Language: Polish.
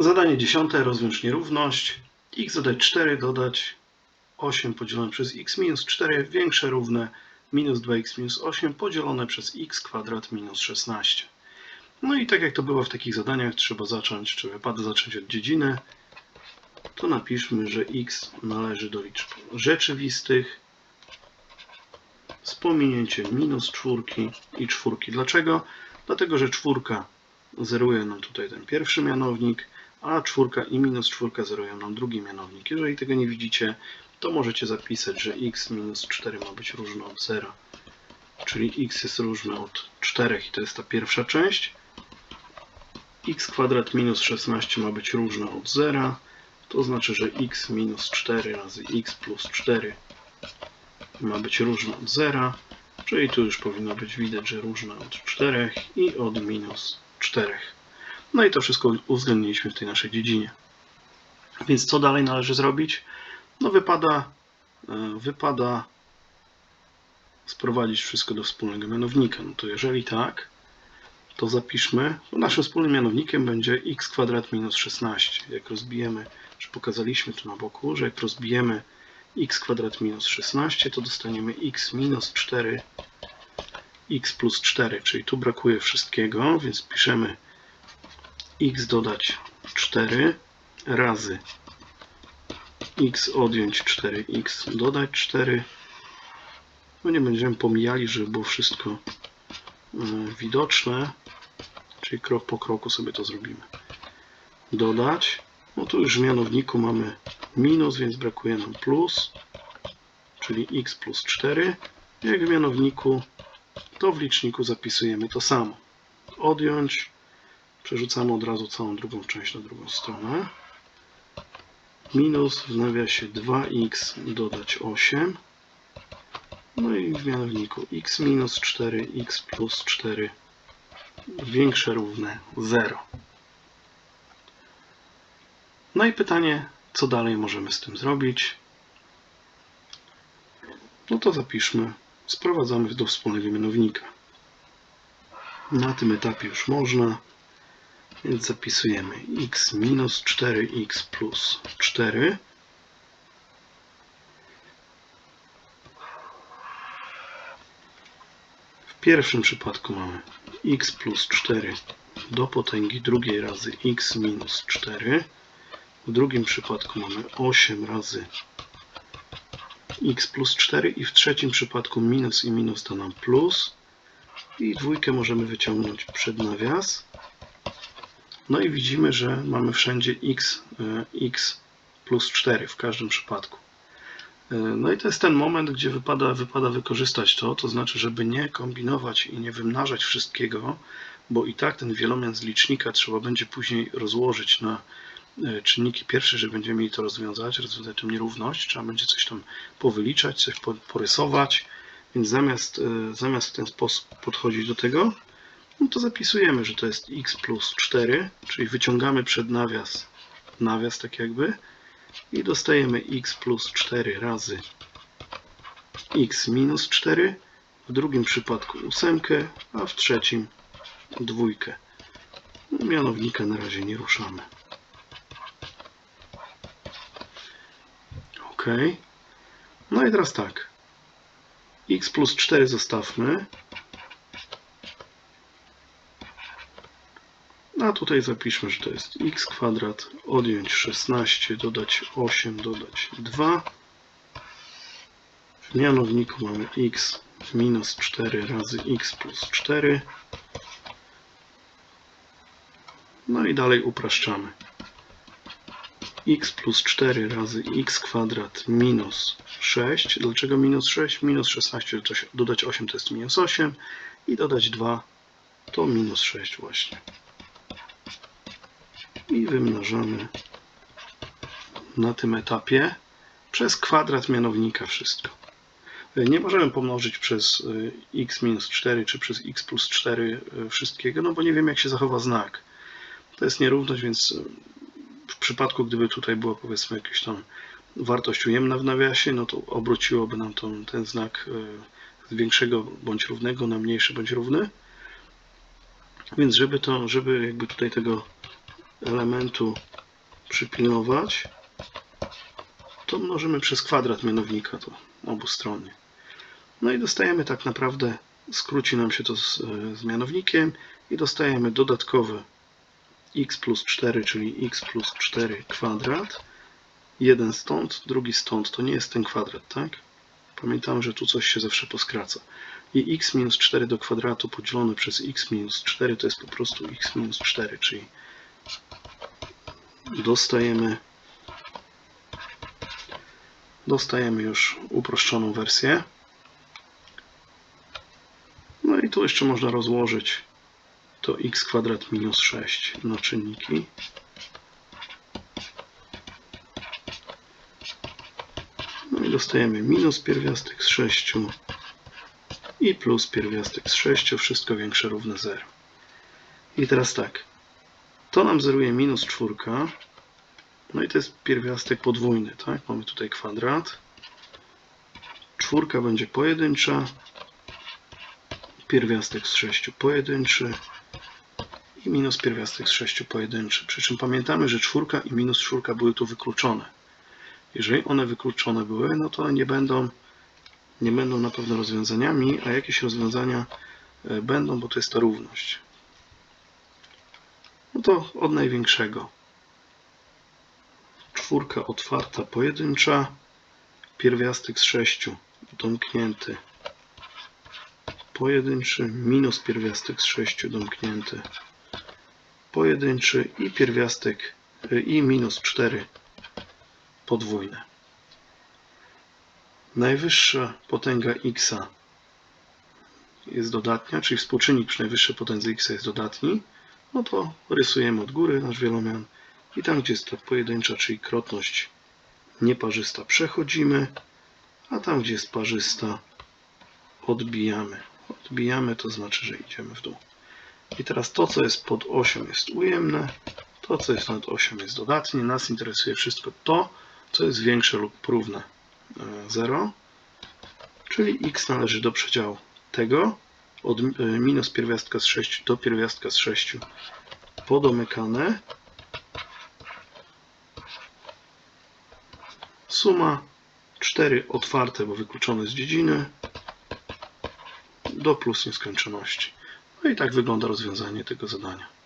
Zadanie dziesiąte, rozwiąż nierówność. x dodać 4, dodać 8 podzielone przez x minus 4 większe równe minus 2x minus 8 podzielone przez x kwadrat minus 16. No i tak jak to było w takich zadaniach, trzeba zacząć, czy wypada zacząć od dziedziny. To napiszmy, że x należy do liczb rzeczywistych z pominięciem minus czwórki i czwórki. Dlaczego? Dlatego, że czwórka zeruje nam tutaj ten pierwszy mianownik, a czwórka i minus czwórka zerują nam drugi mianownik. Jeżeli tego nie widzicie, to możecie zapisać, że x minus 4 ma być różne od 0. Czyli x jest różne od 4 i to jest ta pierwsza część. x kwadrat minus 16 ma być różne od 0. To znaczy, że x minus 4 razy x plus 4 ma być różne od 0. Czyli tu już powinno być widać, że różne od 4 i od minus 4. No i to wszystko uwzględniliśmy w tej naszej dziedzinie. Więc co dalej należy zrobić? No wypada, e, wypada sprowadzić wszystko do wspólnego mianownika. No to jeżeli tak, to zapiszmy, że naszym wspólnym mianownikiem będzie x kwadrat minus 16. Jak rozbijemy, czy pokazaliśmy tu na boku, że jak rozbijemy x kwadrat minus 16, to dostaniemy x minus 4 x plus 4, czyli tu brakuje wszystkiego, więc piszemy x dodać 4 razy. X odjąć 4x dodać 4 no nie będziemy pomijali, żeby było wszystko e, widoczne. Czyli krok po kroku sobie to zrobimy. Dodać. No tu już w mianowniku mamy minus, więc brakuje nam plus. Czyli x plus 4 jak w mianowniku to w liczniku zapisujemy to samo. Odjąć przerzucamy od razu całą drugą część na drugą stronę. Minus w nawiasie 2x dodać 8 no i w mianowniku x minus 4 x plus 4 większe równe 0 no i pytanie co dalej możemy z tym zrobić? No to zapiszmy. Sprowadzamy do wspólnego mianownika. Na tym etapie już można więc zapisujemy x minus 4x plus 4. W pierwszym przypadku mamy x plus 4 do potęgi drugiej razy x minus 4. W drugim przypadku mamy 8 razy x plus 4 i w trzecim przypadku minus i minus to nam plus. I dwójkę możemy wyciągnąć przed nawias. No i widzimy, że mamy wszędzie x, e, x plus 4 w każdym przypadku. E, no i to jest ten moment, gdzie wypada, wypada wykorzystać to, to znaczy, żeby nie kombinować i nie wymnażać wszystkiego, bo i tak ten wielomian z licznika trzeba będzie później rozłożyć na e, czynniki pierwsze, że będziemy mieli to rozwiązać, rozwiązać tę nierówność, trzeba będzie coś tam powyliczać, coś porysować, więc zamiast, zamiast w ten sposób podchodzić do tego, no to zapisujemy, że to jest x plus 4, czyli wyciągamy przed nawias nawias tak jakby i dostajemy x plus 4 razy x minus 4, w drugim przypadku ósemkę, a w trzecim dwójkę. No, mianownika na razie nie ruszamy. OK. No i teraz tak. x plus 4 zostawmy. Tutaj zapiszmy, że to jest x kwadrat, odjąć 16, dodać 8, dodać 2. W mianowniku mamy x minus 4 razy x plus 4. No i dalej upraszczamy. x plus 4 razy x kwadrat minus 6. Dlaczego minus 6? Minus 16 dodać 8 to jest minus 8 i dodać 2 to minus 6 właśnie i wymnażamy na tym etapie przez kwadrat mianownika wszystko. Nie możemy pomnożyć przez y, x minus 4 czy przez x plus 4 y, wszystkiego, no bo nie wiem jak się zachowa znak. To jest nierówność, więc y, w przypadku gdyby tutaj była powiedzmy jakaś tam wartość ujemna w nawiasie, no to obróciłoby nam to, ten znak z większego bądź równego na mniejszy bądź równy. Więc żeby to, żeby jakby tutaj tego elementu przypilnować, to mnożymy przez kwadrat mianownika to obustronnie. No i dostajemy tak naprawdę, skróci nam się to z, z mianownikiem i dostajemy dodatkowe x plus 4, czyli x plus 4 kwadrat. Jeden stąd, drugi stąd. To nie jest ten kwadrat, tak? Pamiętam, że tu coś się zawsze poskraca. I x minus 4 do kwadratu podzielone przez x minus 4 to jest po prostu x minus 4, czyli dostajemy dostajemy już uproszczoną wersję. No i tu jeszcze można rozłożyć to x kwadrat minus 6 na czynniki. No i dostajemy minus pierwiastek z 6 i plus pierwiastek z 6, wszystko większe równe 0. I teraz tak, to nam zeruje minus 4, no i to jest pierwiastek podwójny, tak? Mamy tutaj kwadrat. Czwórka będzie pojedyncza, pierwiastek z 6 pojedynczy i minus pierwiastek z 6 pojedynczy. Przy czym pamiętamy, że czwórka i minus czwórka były tu wykluczone. Jeżeli one wykluczone były, no to nie będą, nie będą na pewno rozwiązaniami, a jakieś rozwiązania e, będą, bo to jest ta równość. No to od największego. Czwórka otwarta, pojedyncza, pierwiastek z 6 domknięty, pojedynczy, minus pierwiastek z 6 domknięty, pojedynczy i pierwiastek y, i minus 4 podwójne. Najwyższa potęga x jest dodatnia, czyli współczynnik przy najwyższej potędze x jest dodatni, no to rysujemy od góry nasz wielomian i tam, gdzie jest ta pojedyncza, czyli krotność nieparzysta, przechodzimy, a tam, gdzie jest parzysta, odbijamy. Odbijamy to znaczy, że idziemy w dół. I teraz to, co jest pod osią jest ujemne, to, co jest nad osią jest dodatnie. Nas interesuje wszystko to, co jest większe lub równe 0, czyli x należy do przedziału tego, od e, minus pierwiastka z 6 do pierwiastka z 6 podomykane. Suma 4 otwarte, bo wykluczone z dziedziny do plus nieskończoności. No i tak wygląda rozwiązanie tego zadania.